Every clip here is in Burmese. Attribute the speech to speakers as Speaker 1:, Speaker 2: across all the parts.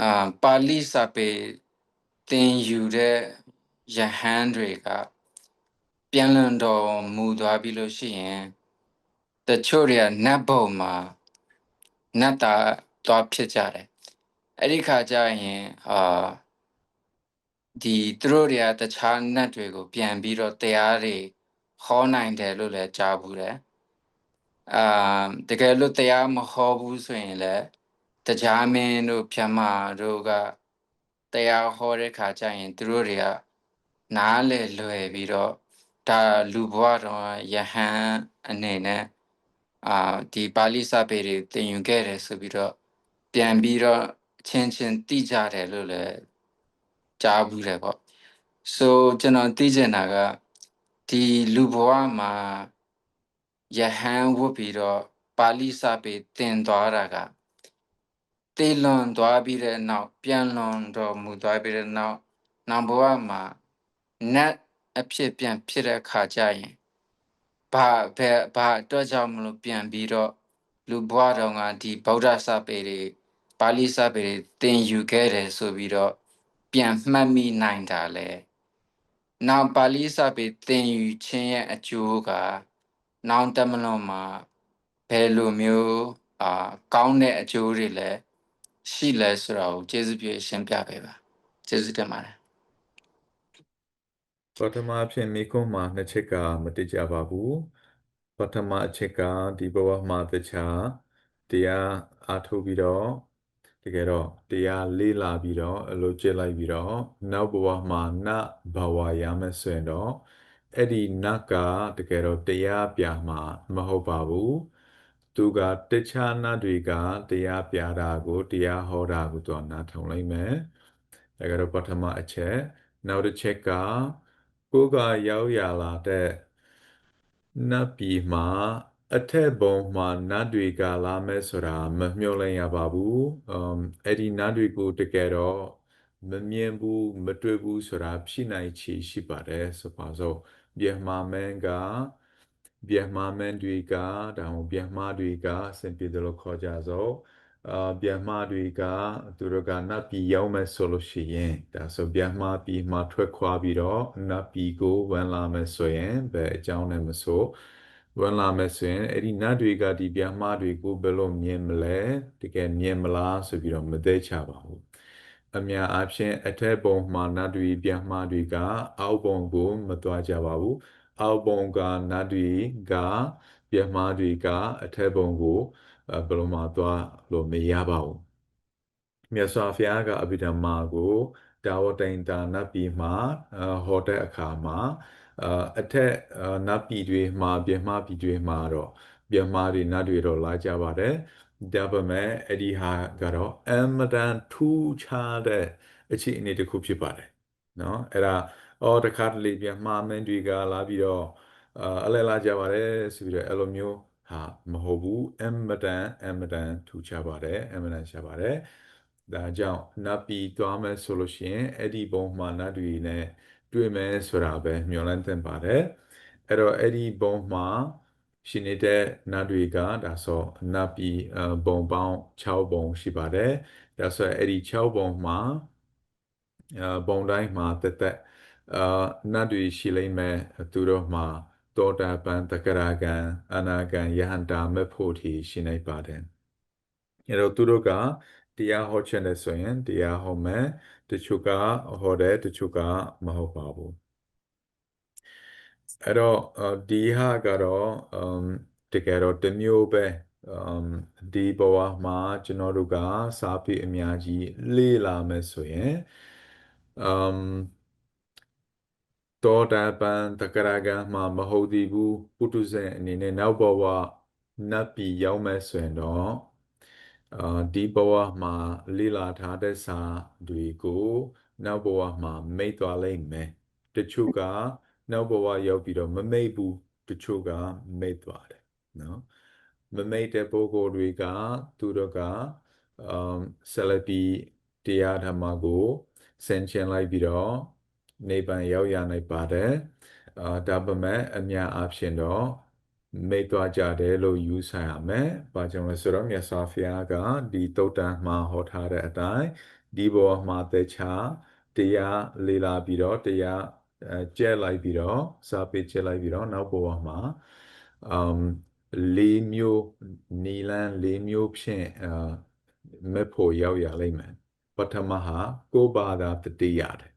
Speaker 1: အာပါဠိစာပေသင်ယူတဲ့ယဟန်တွေကပြန်လည်တော်မူသွားပြီလို့ရှိရင်တချို့တွေကနတ်ဘုံမှာနတ်တာသွားဖြစ်ကြတယ်အဲ့ဒီခါကျရင်အာဒီသူတို့တွေကတခြားနတ်တွေကို ပြန်ပြီးတော့တရားတွေဟောနိုင်တယ်လို့လည်းကြားဘူးတယ်အာတကယ်လို့တရားမဟောဘူးဆိုရင်လည်း တရားမင်းတို့ဖြမ္မာတို့ကတရားဟောတဲ့ခါကျရင်သူတို့တွေကနားလေလွယ်ပြီးတော့ဒါလူဘဝတော့ယဟန်အနေနဲ့အာဒီပါဠိစာပေတွေသင်ယူခဲ့တယ်ဆိုပြီးတော့ပြန်ပြီးတော့ချင်းချင်းသိကြတယ်လို့လည်းကြားဘူးတယ်ပေါ့ဆိုကျွန်တော်သိချင်တာကဒီလူဘဝမှာယဟန်ဝတ်ပြီးတော့ပါဠိစာပေသင်သွားတာက တေလွန်သွားပြီးတဲ့နောက်ပြန်လွန်တော်မူသွားပြီးတဲ့နောက်နောက်ဘဝမှာနတ်အဖြစ်ပြန်ဖြစ်တဲ့ခါကျရင်ဘာဘယ်ဘာအတွက်ကြောင့်မလို့ပြန်ပြီးတော့လူဘဝတော်ကဒီဗုဒ္ဓစာပေတွေပါဠိစာပေတွေသင်ယူခဲ့တယ်ဆိုပြီးတော့ပြန်မှတ်မိနိုင်တာလေနောက်ပါဠိစာပေသင်ယူခြင်းရဲ့အကျိုးကနောင်တမလွန်မှာဘယ်လိုမျိုးအာကောင်းတဲ့အကျိုးတွေလဲ ရှိလဲဆိုတာကိုကျေးဇူးပြုရှင်းပြပေးပါကျေးဇူးတင်ပါတယ်
Speaker 2: ပထမအဖြစ်မိကုံးမှာနှစ်ချက်ကမတိကြပါဘူးပထမအချက်ကဒီဘဝမှာတခြားတရားအားထုတ်ပြီးတော့တကယ်တော့တရားလေးလာပြီးတော့အလိုကျင့်လိုက်ပြီးတော့နောက်ဘဝမှာနတ်ဘဝရမယ်ဆိုရင်တော့အဲ့ဒီနတ်ကတကယ်တော့တရားပြမှာမဟုတ်ပါဘူး သူကတခြားနတ်တွေကတရားပြတာကိုတရားဟောတာကိုသူနားထောင်လိုက်မယ်ဒါကတော့ပထမအချက်နောက်တစ်ချက်ကကိုယ်ကရောက်ရလာတဲ့နတ်ပြည်မှာအထက်ဘုံမှာနတ်တွေကလာမယ်ဆိုတာမမျှော်လင့်ရပါဘူး။အမ်အဲ့ဒီနတ်တွေကိုတကယ်တော့မမြင်ဘူးမတွေ့ဘူးဆိုတာဖြစ်နိုင်ချေရှိပါတယ်ဆိုပါစို့ဗျမာမန်က ဗျမာမန်တွေကဒါမှဗျမာတွေကစင်ပြေတယ်လို့ခေါ်ကြစို့အာဗျမာတွေကသူတို့ကနတ်ပြည်ရောက်မယ်ဆိုလို့ရှိရင်ဒါဆိုဗျမာပြည်မှာထွက်ခွာပြီးတော့နတ်ပြည်ကိုဝင်လာမယ်ဆိုရင်ဘယ်အကြောင်းနဲ့မဆိုဝင်လာမယ်ဆိုရင်အဲ့ဒီနတ်တွေကဒီဗျမာတွေကိုဘယ်လိုမြင်မလဲတကယ်မြင်မလားဆိုပြီးတော့မသိချပါဘူးအများအားဖြင့်အထက်ဘုံမှာနတ်တွေဗျမာတွေကအောက်ဘုံကိုမသွားကြပါဘူး အောက်ပုံကနတ်တွေကပြမားတွေကအထက်ပုံကိုဘယ်လိုမှသွားလို့မရပါဘူးမြတ်စွာဘုရားကအဘိဓမ္မာကိုတာဝတိန်တာနတ်ပြည်မှာဟောတဲ့အခါမှာအထက်နတ်ပြည်တွေမှာပြမားပြည်တွေမှာတော့ပြမားတွေနတ်တွေတော့လာကြပါတယ်ဒါပေမဲ့အဲ့ဒီဟာကတော့အမတန်ထူးခြားတဲ့အခြေအနေတစ်ခုဖြစ်ပါတယ်နော်အဲ့ဒါ အော်တခါတလေပြမမင်းတွေကလာပြီးတော့အလဲလာကြပါတယ်ဆိုပြီးတော့အဲ့လိုမျိုးဟာမဟုတ်ဘူးအမတန်အမတန်ထူးခြားပါတယ်အမတန်ရှားပါတယ်ဒါကြောင့်နတ်ပြည်သွားမယ်ဆိုလို့ရှိရင်အဲ့ဒီဘုံမှာနတ်တွေနဲ့တွေ့မယ်ဆိုတာပဲမျှော်လင့်သင့်ပါတယ်အဲ့တော့အဲ့ဒီဘုံမှာရှိနေတဲ့နတ်တွေကဒါဆိုနတ်ပြည်ဘုံပေါင်း6ဘုံရှိပါတယ်ဒါဆိုအဲ့ဒီ6ဘုံမှာဘုံတိုင်းမှာတက်တက် အာနတ်တွေရှိလိမ့်မယ်သူတို့မှာတောတာပန်တကရာကံအနာကံယဟန္တာမေဖို့တီရှိနေပါတယ်အဲ့တော့သူတို့ကတရားဟောချင်တယ်ဆိုရင်တရားဟောမယ်တချို့ကဟောတယ်တချို့ကမဟုတ်ပါဘူးအဲ့တော့ဒီဟာကတော့တကယ်တော့တမျိုးပဲဒီဘဝမှာကျွန်တော်တို့ကစာပေအများကြီးလေ့လာမယ်ဆိုရင်အမ် တောတာပန်တကရာဂံမှာမဟုတ်သေးဘူးပုထုဇဉ်အနေနဲ့နောက်ဘဝနတ်ပြည်ရောက်မယ်ဆိုရင်တော့အာဒီဘဝမှာလေ့လာထားတဲ့စာတွေကို နောက်ဘဝမှာမိတ်သွားလိမ့်မယ်တချို့ကနောက်ဘဝရောက်ပြီးတော့မမိတ်ဘူးတချို့ကမိတ်သွားတယ်နော်မမိတ်တဲ့ပုဂ္ဂိုလ်တွေက သူတို့ကအမ်ဆက်လက်ပြီးတရားဓမ္မကိုဆင်ခြင်လိုက်ပြီးတော့ နိဗ္ဗာန်ရောက်ရနိုင်ပါတယ်အာဒါပေမဲ့အများအားဖြင့်တော့မိတ်သွားကြတယ်လို့ယူဆရမယ်။ဘာကြောင့်လဲဆိုတော့မြတ်စွာဘုရားကဒီတုတ်တန်မှာဟောထားတဲ့အတိုင်းဒီဘောမှာသေချာတရားလေ့လာပြီးတော့တရားအဲကျဲလိုက်ပြီးတော့စာပေကျဲလိုက်ပြီးတော့နောက်ဘောမှာအမ်လေးမျိုးနီလန်လေးမျိုးဖြင့်အာမက်ဖို့ရောက်ရလိမ့်မယ်ပထမဟာကိုးပါးသာတတိရတယ်။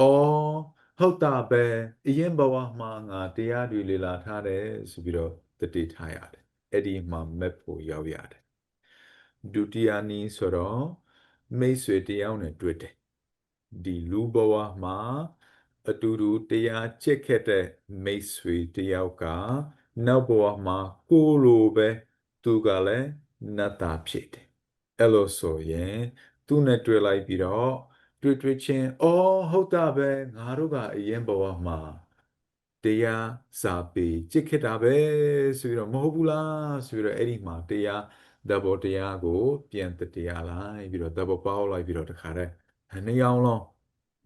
Speaker 2: အော်ဟုတ်တာပဲအရင်ဘဝမှာငါတရားတွေလေ့လာထားတယ်ဆိုပြီးတော့တတိထားရတယ်။အဲ့ဒီမှာမက်ဖို့ရောက်ရတယ်။ဒုတိယနည်းဆိုတော့မိတ်ဆွေတယောက်နဲ့တွေ့တယ်။ဒီလူဘဝမှာအတူတူတရားချစ်ခဲ့တဲ့မိတ်ဆွေတယောက်ကနောက်ဘဝမှာကိုလိုပဲသူကလည်းနတ်သားဖြစ်တယ်။အဲ့လိုဆိုရင်သူနဲ့တွေ့လိုက်ပြီးတော့ တွေ့တွေ့ချင်းအော်ဟုတ်တာပဲငါတို့ကအရင်ဘဝမှာတရားစာပေချစ်ခဲ့တာပဲဆိုပြီးတော့မဟုတ်ဘူးလားဆိုပြီးတော့အဲ့ဒီမှာတရားတဘောတရားကို ပြန်တရားလိုက်ပြီးတော့တဘောပေါက်လိုက်ပြီးတော့တခါတည်းနှစ်ယောက်လုံး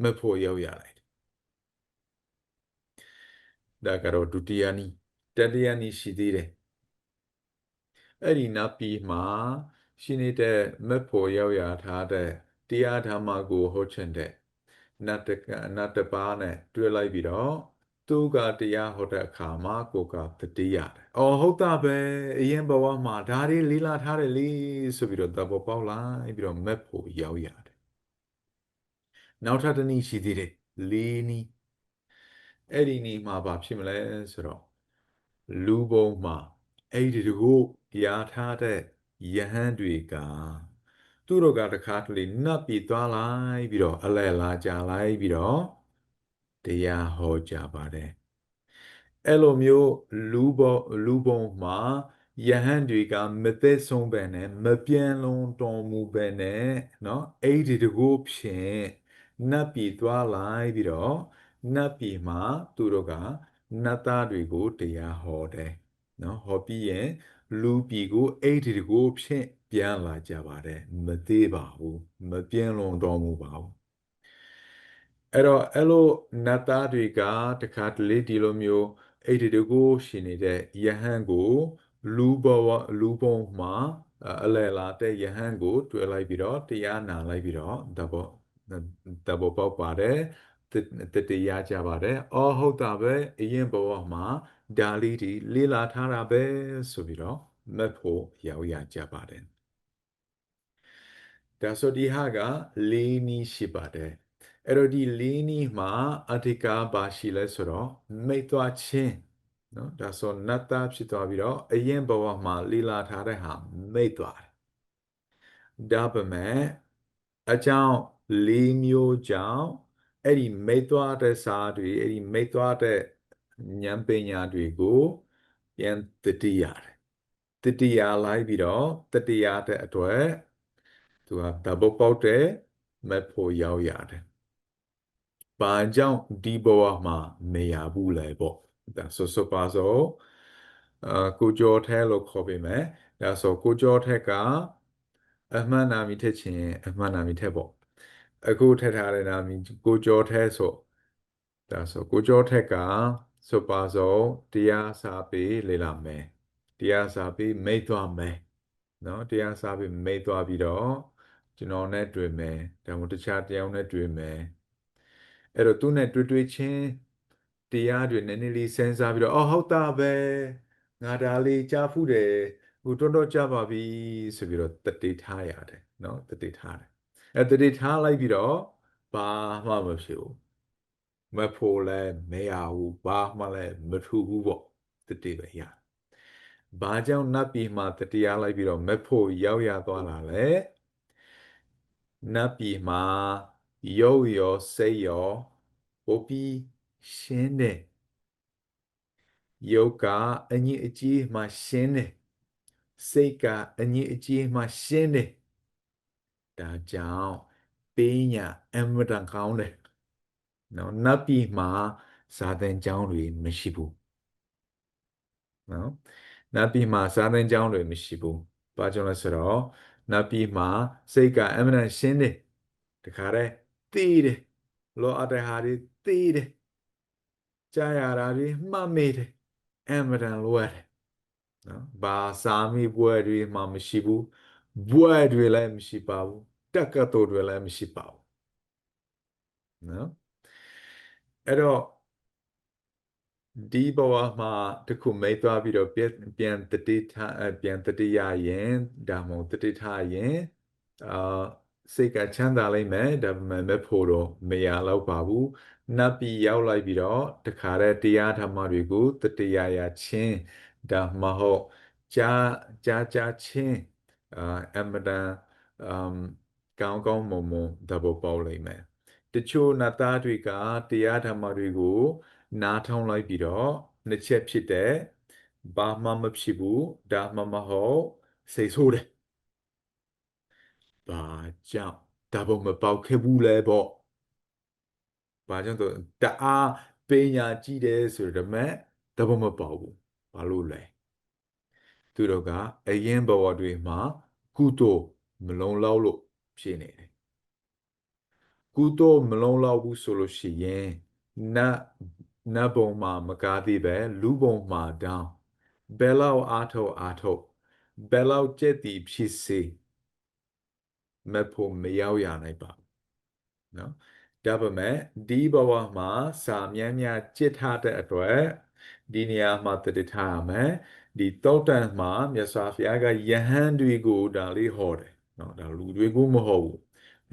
Speaker 2: မဖို့ရောက်ရလိုက်ဒါကတော့ဒုတိယနီးတတိယနီးရှိသေးတယ်အဲ့ဒီနောက်ပြီးမှရှိနေတဲ့မဖို့ရောက်ရထားတဲ့ တရားဓမ္မကိုဟောချင်တဲ့နတ်တကနတ်တပါးနဲ့တွေ့လိုက်ပြီးတော့သူကတရားဟောတဲ့အခါမှာကိုကတတိရတယ်။အော်ဟုတ်တာပဲအရင်ဘဝမှာဒါတွေလေးလာထားတယ်လေဆိုပြီးတော့တဘောပေါက်လိုက်ပြီးတော့မက်ဖို့ရောက်ရတယ်။နောက်ထပ်တစ်နည်းရှိသေးတယ်လေးနည်းအဲ့ဒီနည်းမှာဘာဖြစ်မလဲဆိုတော့လူပုံမှာအဲ့ဒီတကူရထားတဲ့ယဟန်တွေက သူတို့ကတခါတလေနတ်ပြီးသွားလိုက်ပြီးတော့အလဲလာကြလိုက်ပြီးတော့တရားဟောကြပါတယ်အဲ့လိုမျိုးလူပုံလူပုံမှာယဟန်တွေကမသက်ဆုံးပဲနဲ့မပြန့်လုံးတော်မူပဲနဲ့เนาะအဲ့ဒီတကူဖြင့်နတ်ပြည်သွားလိုက်ပြီးတော့နတ်ပြည်မှာသူတို့ကနတ်သားတွေကိုတရားဟောတယ်เนาะဟောပြီးရင်လူပြည်ကိုအဲ့ဒီတကူဖြင့် ပြန်လာကြပါတယ်မသေးပါဘူးမပြန့်လုံးတော်မူပါဘူးအဲ့တော့အဲ့လိုနတ်သားတွေကတခါတလေဒီလိုမျိုးအဲ့ဒီတကူရှင်နေတဲ့ယဟန်ကို လူဘဝလူပုံမှာအလဲလာတဲ့ယဟန်ကို တွေ့လိုက်ပြီးတော့တရားနာလိုက်ပြီးတော့တဘောတဘောပေါက်ပါတယ်တတရားကြပါတယ်အော်ဟုတ်တာပဲအရင်ဘဝမှာဒါလီဒီလေးလာထားတာပဲဆိုပြီးတော့မက်ဖို့ရောက်ရကြပါတယ် ဒါဆိုဒီဟာကလေးနီးရှိပါတယ်အဲ့တော့ဒီလေးနီးမှာအဓိကဘာရှိလဲဆိုတော့မိတ်သွားခြင်းနော်ဒါဆိုနတ်သားဖြစ်သွားပြီးတော့အရင်ဘဝမှာလီလာထားတဲ့ဟာမိတ်သွားတယ်ဒါပေမဲ့အကြောင်းလေးမျိုးကြောင့်အဲ့ဒီမိတ်သွားတဲ့စာတွေအဲ့ဒီမိတ်သွားတဲ့ဉာဏ်ပညာတွေကိုပြန်တတိရတယ်တတိယလိုက်ပြီးတော့တတိယတဲ့အတွက် သူကတဘောပေါက်တဲ့မက်ဖို့ရောက်ရတယ်။ဘာကြောင့်ဒီဘဝမှာမရဘူးလဲပေါ့။ဒါဆိုဆိုပါစို့အာကိုကျော်ထဲလို့ခေါ်ပေးမယ်။ဒါဆိုကိုကျော်ထက်ကအမှန်နာမီထက်ချင်းအမှန်နာမီထက်ပေါ့။အခုထက်ထားတဲ့နာမီကိုကျော်ထဲဆိုဒါဆိုကိုကျော်ထက်ကဆိုပါစို့တရားစာပေလေ့လာမယ်။တရားစာပေမိတ်သွားမယ်။နော်တရားစာပေမိတ်သွားပြီးတော့ ကျွန်တော်နဲ့တွေ့မယ်ဒါမှမဟုတ်တခြားတယောက်နဲ့တွေ့မယ်အဲ့တော့သူနဲ့တွေ့တွေ့ချင်းတရားတွေနည်းနည်းလေးစဉ်းစားပြီးတော့အော်ဟုတ်တာပဲငါဒါလေးကြားဖူးတယ်ဟိုတော်တော်ကြားပါပြီဆိုပြီးတော့တတိထားရတယ်နော်တတိထားတယ်အဲ့တတိထားလိုက်ပြီးတော့ဘာမှမဖြစ်ဘူးမဖို့လဲမရဘူးဘာမှလည်းမထူဘူးပေါ့တတိပဲရဘာကြောင့်နတ်ပြည်မှာတတိယလိုက်ပြီးတော့မဖို့ရောက်ရသွားတာလဲ နတ်ပြည်မှာရုပ်ရောစိတ်ရောပိုပြီးရှင်းတယ်ယုတ်ကအညစ်အကြေးမှရှင်းတယ်စိတ်ကအညစ်အကြေးမှရှင်းတယ်ဒါကြောင့်ပေးညာအမတန်ကောင်းတယ်နော်နတ်ပြည်မှာဇာတင်ကျောင်းတွေမရှိဘူးနော်နတ်ပြည်မှာဇာတင်ကျောင်းတွေမရှိဘူးဘာကြောင့်လဲဆိုတော့ နတ်ပြည်မှာစိတ်ကအမှန်တန်ရှင်းတယ်တခါတည်းသိတယ်လောအပ်တဲ့ဟာတွေသိတယ်ကြားရတာတွေမှတ်မိတယ်အင်မတန်လိုရတယ်နော်ဘာစာမေးပွဲတွေမှမရှိဘူးဘွဲတွေလည်းမရှိပါဘူးတက္ကသိုလ်တွေလည်းမရှိပါဘူးနော်အဲ့တော့ ဒီဘဝမှာတခုမိတ်သွားပြီးတော့ပြန်ပြန်တတိထားအပြန်တတိယရင်ဒါမှမဟုတ်တတိထားရင်အာစိတ်ကချမ်းသာလိမ့်မယ်ဒါပေမဲ့မဖို့တော့မရတော့ပါဘူးနတ်ပြည်ရောက်လိုက်ပြီးတော့တခါတည်းတရားဓမ္မတွေကိုတတိယရချင်းဒါမှမဟုတ်ကြာကြာကြာချင်းအာအမဒန်အမ်ကောင်းကောင်းမွန်မွန်သဘောပေါက်လိမ့်မယ်တချို့နတ်သားတွေကတရားဓမ္မတွေကို နားထောင်လိုက်ပြီးတော့နှစ်ချက်ဖြစ်တဲ့ဘာမှမဖြစ်ဘူးဒါမှမဟုတ်စိတ်ဆိုးတယ်ဘာကြောင့်ဒါဘုံမပေါက်ခဲ့ဘူးလဲပေါ့ဘာကြောင့်တော့တအားပညာကြည့်တယ်ဆိုတော့မဲ့ဒါဘုံမပေါက်ဘူးဘာလို့လဲသူတို့ကအရင်ဘဝတွေမှာကုသိုလ်မလုံလောက်လို့ဖြစ်နေတယ်ကုသိုလ်မလုံလောက်ဘူးဆိုလို့ရှိရင်နတ် နတ်ဘုံမှာမကားသေးပဲလူဘုံမှာတောင်းဘယ်လောက်အားထုတ်အားထုတ်ဘယ်လောက်ကြက်တီဖြစ်စေမဖို့မရောက်ရနိုင်ပါဘူးနော်ဒါပေမဲ့ဒီဘဝမှာစာမြန်းများကြစ်ထားတဲ့အတွက်ဒီနေရာမှာတည်ထားရမယ်ဒီတောတန်မှာမြတ်စွာဘုရားကယဟန်တွေကိုဒါလေးဟောတယ်နော်ဒါလူတွေကိုမဟုတ်ဘူး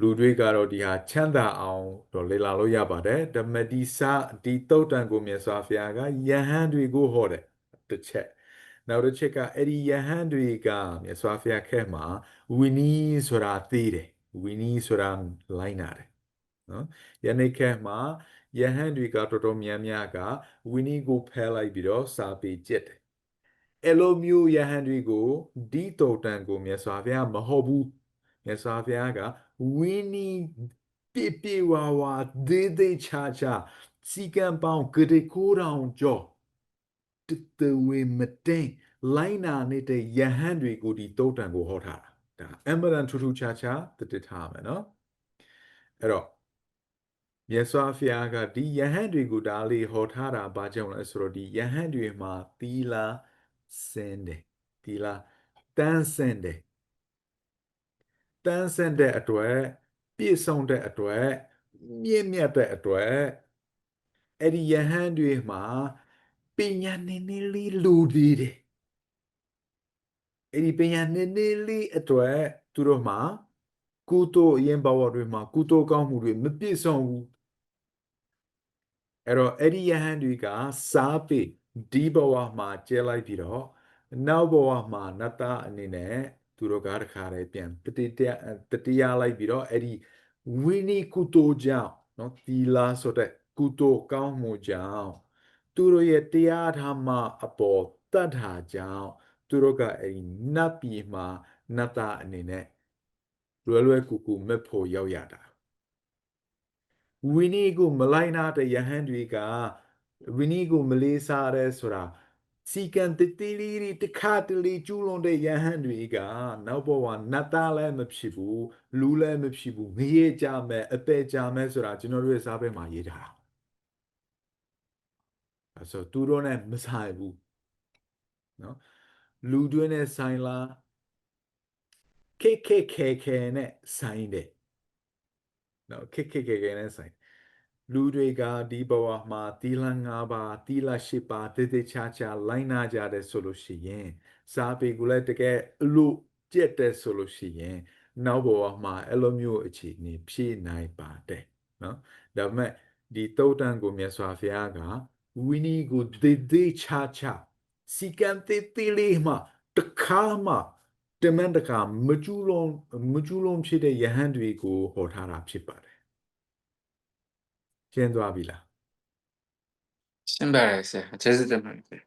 Speaker 2: လူတွေကတော့ဒီဟာချမ်းသာအောင်တော့လေ့လာလို့ရပါတယ်ဓမ္မတိစာဒီတုတ်တန်ကိုမြတ်စွာဘုရားကယဟန်တွေကိုဟောတယ်တစ်ချက်နောက်တစ်ချက်ကအဲ့ဒီယဟန်တွေကမြတ်စွာဘုရားခဲမှာဝီနီးဆိုတာသိတယ်ဝီနီးဆိုတာလိုက်နာတယ်နော်ယနေ့ခဲမှာယဟန်တွေကတော်တော်များများကဝီနီးကိုဖဲလိုက်ပြီးတော့စာပေကျက်တယ်အဲ့လိုမျိုးယဟန်တွေကိုဒီတုတ်တန်ကိုမြတ်စွာဘုရားမဟုတ်ဘူး မြတ်စွာဘုရားကဝီနီပြပြဝါဝါဒေဒေချာချာစီကံပေါင်းဂရေကိုးတောင်ကျော်တတဝေမတိန်လိုင်းနာနေတဲ့ယဟန်တွေကိုဒီတုတ်တန်ကိုဟောထားတာဒါအမရန်ထူးထူးခြားခြားတတထားမယ်နော်အဲ့တော့မြတ်စွာဘုရားကဒီယဟန်တွေကိုဒါလေးဟောထားတာဘာကြောင့်လဲဆိုတော့ဒီယဟန်တွေမှာသီလာစင်တယ်သီလာတန်းစင်တယ် တန်းစင်တဲ့အတွက်ပြည့်စုံတဲ့အတွက်မြင့်မြတ်တဲ့အတွက်အဲ့ဒီယဟန်တွေမှာပညာနည်းနည်းလေးလူသေးတယ်အဲ့ဒီပညာနည်းနည်းလေးအတွက်သူတို့မှာကုသိုလ်အရင်ဘဝတွေမှာကုသိုလ်ကောင်းမှုတွေမပြည့်စုံဘူးအဲ့တော့အဲ့ဒီယဟန်တွေကစားပေဒီဘဝမှာကျဲလိုက်ပြီးတော့နောက်ဘဝမှာနတ်သားအနေနဲ့ သူတို့ကတခါတည်းပြန်တတိတတတိယလိုက်ပြီးတော့အဲ့ဒီဝိနိကုသိုလ်ကြောင့်နော်သီလာဆိုတဲ့ကုသိုလ်ကောင်းမှုကြောင့်သူတို့ရဲ့တရားဓမ္မအပေါ်တတ်တာကြောင့်သူတို့ကအဲ့ဒီနတ်ပြည်မှာနတ်သားအနေနဲ့လွယ်လွယ်ကူကူမက်ဖို့ရောက်ရတာဝိနိကိုမလိုက်နာတဲ့ယဟန်တွေကဝိနိကိုမလေးစားရဲဆိုတာ စီကံတတိလီတခါတလေကျူးလွန်တဲ့ယဟန်တွေကနောက်ဘဝနတ်သားလည်းမဖြစ်ဘူးလူလည်းမဖြစ်ဘူးငရေကြမယ်အပေကြမယ်ဆိုတာကျွန်တော်တို့ရဲ့စာပေမှာရေးထားတာအဲဆိုသူတို့နဲ့မဆိုင်ဘူးနော်လူတွေနဲ့ဆိုင်လားခေခေခေခေနဲ့ဆိုင်တယ်နော်ခေခေခေခေနဲ့ဆိုင် လူတွေကဒီဘဝမှာတီလ၅ပါးတီလ၈ပါးတည်တည်ချာချာလိုင်းနာကြတယ်ဆိုလို့ရှိရင်စာပေကိုလည်းတကယ်အလို့ကြက်တယ်ဆိုလို့ရှိရင် နောက်ဘဝမှာအဲ့လိုမျိုးအခြေအနေဖြည့်နိုင်ပါတယ်နော်ဒါပေမဲ့ဒီတုတ်တန်ကိုမြတ်စွာဘုရားကဝီနီကိုတည်တည်ချာချာစီကံတည်တည်လေးမှာတခါမှတမန်တကာမကျူးလုံးမကျူးလုံးဖြစ်တဲ့ယဟန်တွေကိုဟောထားတာဖြစ်ပါတယ် ရှင်းသွားပြီလား
Speaker 1: ရှင်းပါတယ်ဆရာကျေးဇူးတင်ပါတယ်